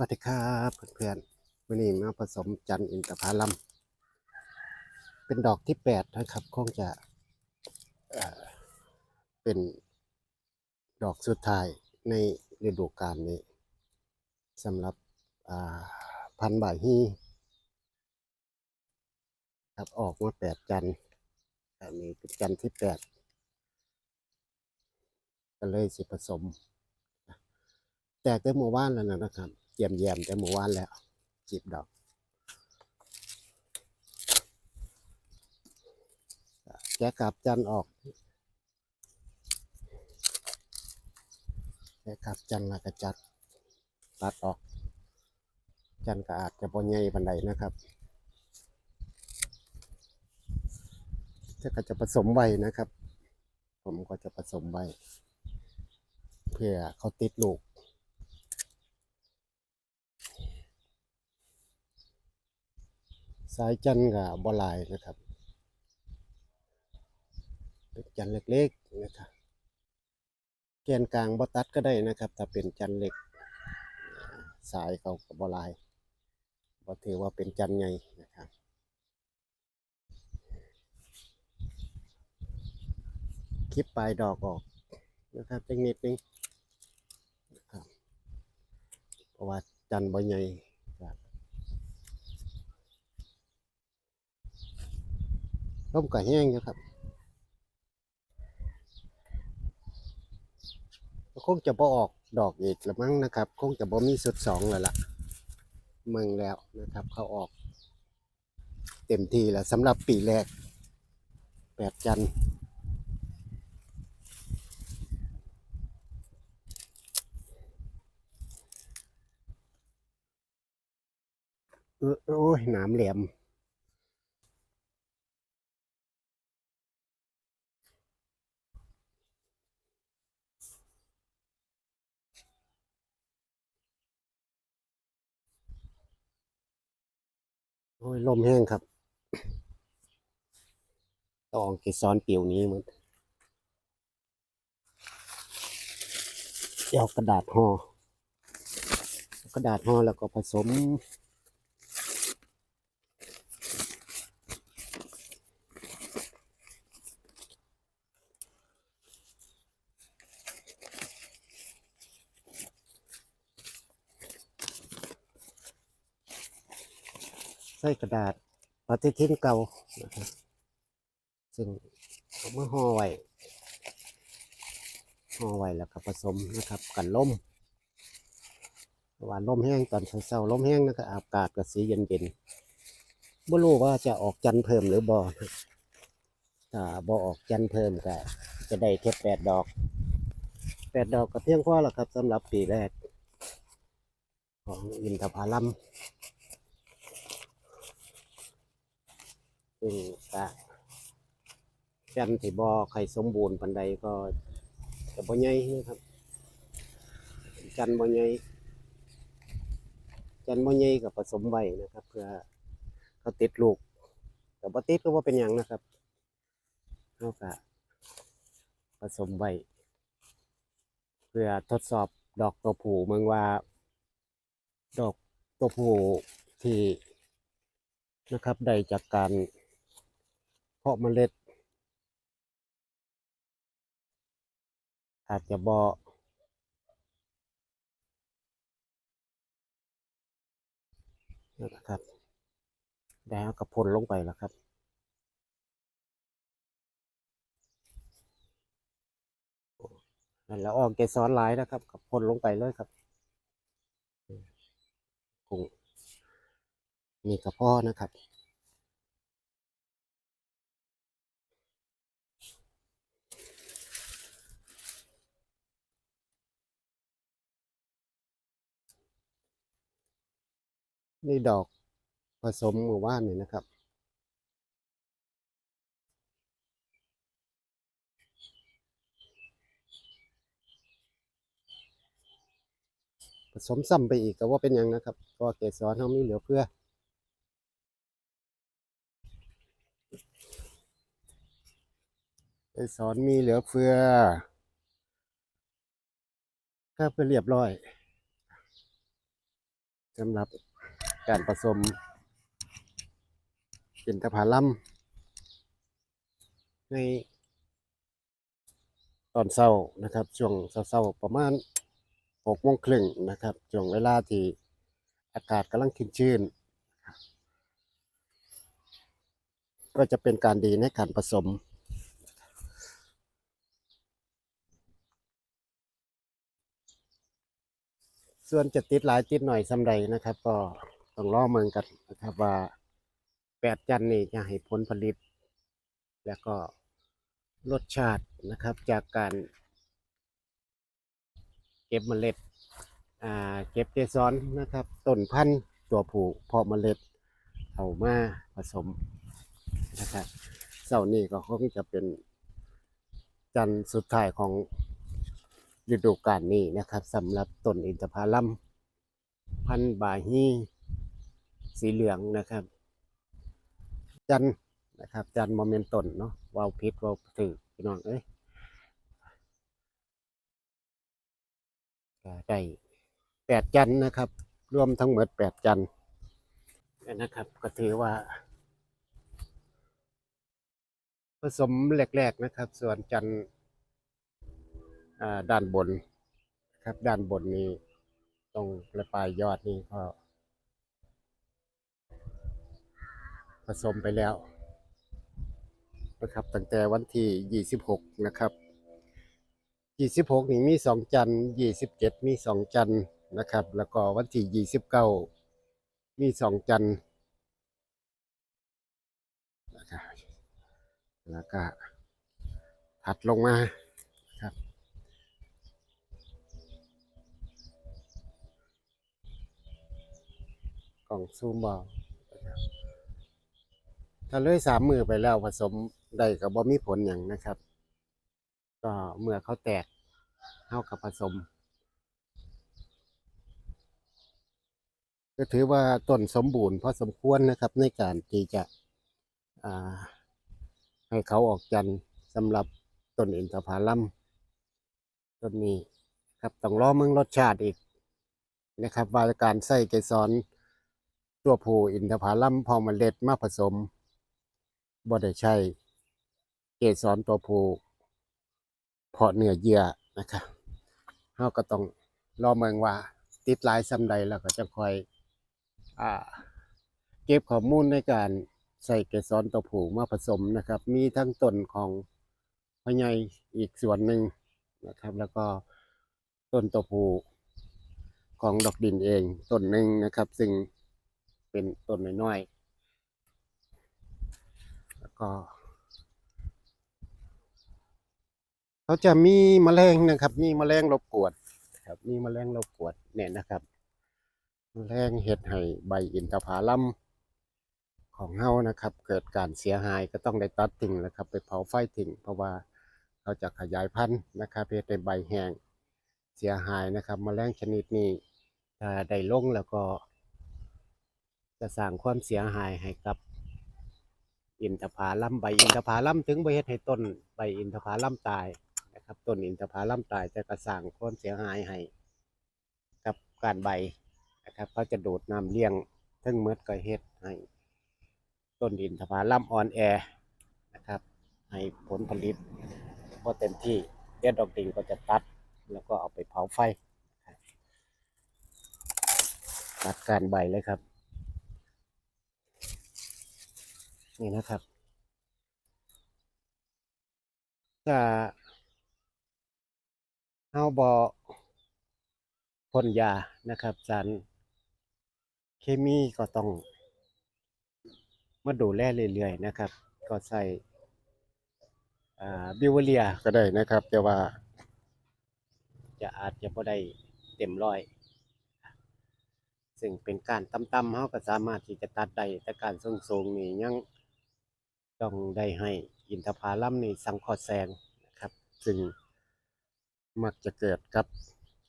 วัสดีครับเพื่อนๆวันนี้มาผสมจันทร์อินทผลัม เป็นดอกที่แปดนะครับ คงจะเเป็นดอกสุดท้ายในฤดูกาลนี้สำหรับพันธุ์บ่ายฮีครับออกมาแปดจันทร์อันนี้เป็นจันที่แปดก็เลยสิผสมแตกแต่หมู่บ้านแล้วนะครับ เยี่ยมเยี่ยมแต่หมู่บ้านแล้วจีบดอกแกกลับจันออกแกกลับจันแล้วก็จัดตัดออก จันทร์ก็อาจจะบ่ใหญ่ปันใดนะครับจะก็จะผสมไว้นะครับ ผมก็จะผสมไว้เพื่อเขาติดลูก สายจันทร์กับบหลายนะครับ เป็นจันทร์เล็กๆนะครับ แกนกลางบอตัดก็ได้นะครับ ถ้าเป็นจันทร์เล็ก สายเขากับบหลายบ่ถือว่าเป็นจันทร์ใหญ่นะครับคลิปปลายดอกออกนะครับจังนิดนึงนะครับเพราะว่าจันทร์บ่ใหญ่ค ร่มก็แห้งอยู่ครับคงจะบ่ออกดอกอีกละมั้งนะครับ คงจะบ่มีสุดสองแล้วล่ะเมืองแล้วนะครับ เขาออก เต็มที่แล้วสำหรับปีแรกแปดจันทร์เออโอ้ยหนามแหลม โอ้ยลมแห้งครับตองเกสรปิวนี้มันเอากระดาษห่อเอกระดาษห่อแล้วก็ผสม ใส่กระดาษปฏิทินเก่านะครับซึ่งเอามาห่อไว้ห่อไว้แล้วก็ผสมนะครับ กันลมว่าลมแห้งตอนเช้าๆลมแห้งนะครับอากาศก็สีเย็นๆไม่รู้ว่าจะออกจันเพิ่มหรือบ่นะถ้าบ่ออกจันเพิ่มก็จะได้แค่แปดดอกแปดดอกก็เพียงพอแล้วครับสำหรับปีแรก ของอินทผลัม ซึ่งก็จันที่บ่ใครสมบูรณ์ปันใดก็จะบ่ใหญ่นะครับจันบ่ใหญ่จันบ่ใหญ่ก็ผสมไว้นะครับ เพื่อเขาติดลูกแต่บ่ติดก็บ่าเป็นหยังนะครับเฮาก็ผสมไว้เพื่อทดสอบดอกตัวผู้เมืองว่า ดอกตัวผู้ที่นะครับได้จากการาะเมล็ด อาจจะบอนะครับแล้วก็พ่นลงไปแล้วครับนั่นแล้วออกเกสรลายนะครับกับพ่นลงไปเลยครับคงมีกระเพาะนะครับ นี่ดอกผสมหมู่บ้านนี่นะครับ ผสมซ้ำไปอีกก็ว่าเป็นยังนะครับเพราะว่าเกสรเขามีเหลือเพื่อเกสรมีเหลือเฟือก็ไปเรียบร้อยสำหรับ การผสมอินทผลัมในตอนเช้านะครับ ช่วงเช้าๆประมาณหกโมงครึ่งนะครับช่วงเวลาที่อากาศกำลังชื้นก็จะเป็นการดีในการผสมส่วนจะติดหลายติดหน่อยสำใดนะครับ ก็ ต้องรอเมืองกันนะครับว่าแปดจันนี่จะให้ผลผลิต แล้วก็รสชาตินะครับจากการ เก็บเมล็ดอ่าเก็บเกสรนนะครับต้นพันธุ์ตัวผู้เพาะเมล็ดเอามาผสมนะครับเสาร์นี้ก็คงจะเป็นจันทร์สุดท้ายของฤดูกาลนี้นะครับสำหรับต้นอินทผลัมพันธุ์บาฮี สีเหลืองนะครับ จันนะครับ จันโมเมนต้นเนาะวาวพิษวาวถือพี่น้องเอ้ยได้แปดจันนะครับ รวมทั้งหมดแปดจันนะครับ ก็ถือว่า ผสมแรกๆนะครับ ส่วนจันด้านบนครับ ด้านบนนี้ตรงปลายปลายยอดนี่ก็ ผสมไปแล้วนะครับตั้งแต่วันที่ 26 นะครับ 26 นี่มี 2 จันทร์27 มี 2 จันทร์นะครับ แล้วก็วันที่ 29 มี 2 จันทร์นะครับแล้วก็ถัดลงมาครับ กล่องซูมบอล ถ้าเลยสามมือไปแล้วผสมได้กับบ่มีผลอย่างนะครับ ก็เมื่อเขาแตกเท่ากับผสม ก็ถือว่าต้นสมบูรณ์พอสมควรนะครับ ในการที่จะให้เขาออกจันทร์สำหรับต้นอินทผลัมต้นนี้ครับต้องรอเมืองรสชาติอีกนะครับว่าการใส่เกสรตัวผู้อินทผลัมพอเมล็ดมาผสม บ่ได้ใช้เกสรตัวผู้เพาะเนื้อเยื่อนะครับเราก็ต้องรอเมืองว่าติดลายซ้ำใดแล้วก็จะคอยอ่าเก็บข้อมูลในการใส่เกสรตัวผู้มาผสมนะครับ มีทั้งต้นของพญายอีกส่วนหนึ่งนะครับ แล้วก็ต้นตัวผู้ของดอกดินเองต้นหนึ่งนะครับ ซึ่งเป็นต้นน้อยๆ ก็เขาจะมีแมลงนะครับ มีแมลงรบกวนครับ มีแมลงรบกวนเนี่ยนะครับแมลงเห็ดให้ใบอินทผลัมของเฮานะครับ เกิดการเสียหายก็ต้องได้ตัดทิ้งแล้วครับ ไปเผาไฟทิ้งเพราะว่าเขาจะขยายพันธุ์นะครับเพื่อให้ใบแห้งเสียหายนะครับแมลงชนิดนี้ถ้าได้ลงแล้วก็ จะสร้างความเสียหายให้กับ อินทผลัมใบอินทผลัมถึงใบเฮ็ดให้ต้นใบอินทผลัมตายนะครับต้นอินทผลัมตายจะกระสร้างความเสียหายให้กับการใบนะครับเขาจะดูดน้ำเลี้ยงทั้งเมดก็เฮ็ดให้ต้นอินทผลัมอ่อนแอนะครับให้ผลผลิตพอเต็มที่เด็ดดอกดิ่งก็จะตัดแล้วก็เอาไปเผาไฟตัดการใบเลยครับ นี่นะครับถ้าเฮาบอพ่นยานะครับ สารเคมีก็ต้องมาดูแลเรื่อยๆนะครับ ก็ใส่บิวเรียก็ได้นะครับ แต่ว่า จะอาจจะบ่ได้เต็มร้อย ซึ่งเป็นการต่ำๆเฮาก็สามารถที่จะตัดได้แต่การสูงๆนี่ยัง ต้องได้ให้อินทผลัมนี่สังคราะห์แสงนะครับ ซึ่งมักจะเกิดกับ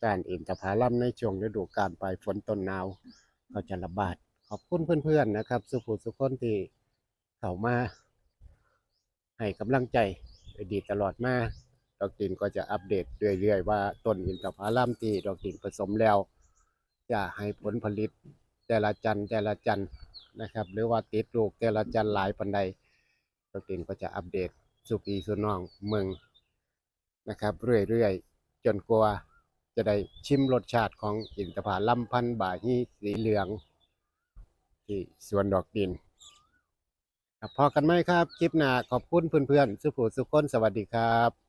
การอินทผลัมในช่วงฤดูกาลปลายฝนต้นหนาวก็จะระบาด ขอบคุณเพื่อนๆนะครับ สุขุสุขคนที่เข้ามาให้กำลังใจดีตลอดมาดอกดินก็จะอัปเดตเรื่อยๆว่าต้นอินทผลัมที่ดอกดินผสมแล้ว จะให้ผลผลิตแต่ละจันทร์แต่ละจันทร์นะครับ หรือว่าติดลูกแต่ละจันทร์หลายปันใด ตัวเองก็จะอัปเดตสุกีสุนองเมืองนะครับ เรื่อยๆ จนกว่าจะได้ชิมรสชาติของอินทผลัมพันธุ์บาฮีสีเหลือง ที่สวนดอกดินพอกันไหมครับ คลิปหน้าขอบคุณเพื่อนๆ สุภูสุขคนสวัสดีครับ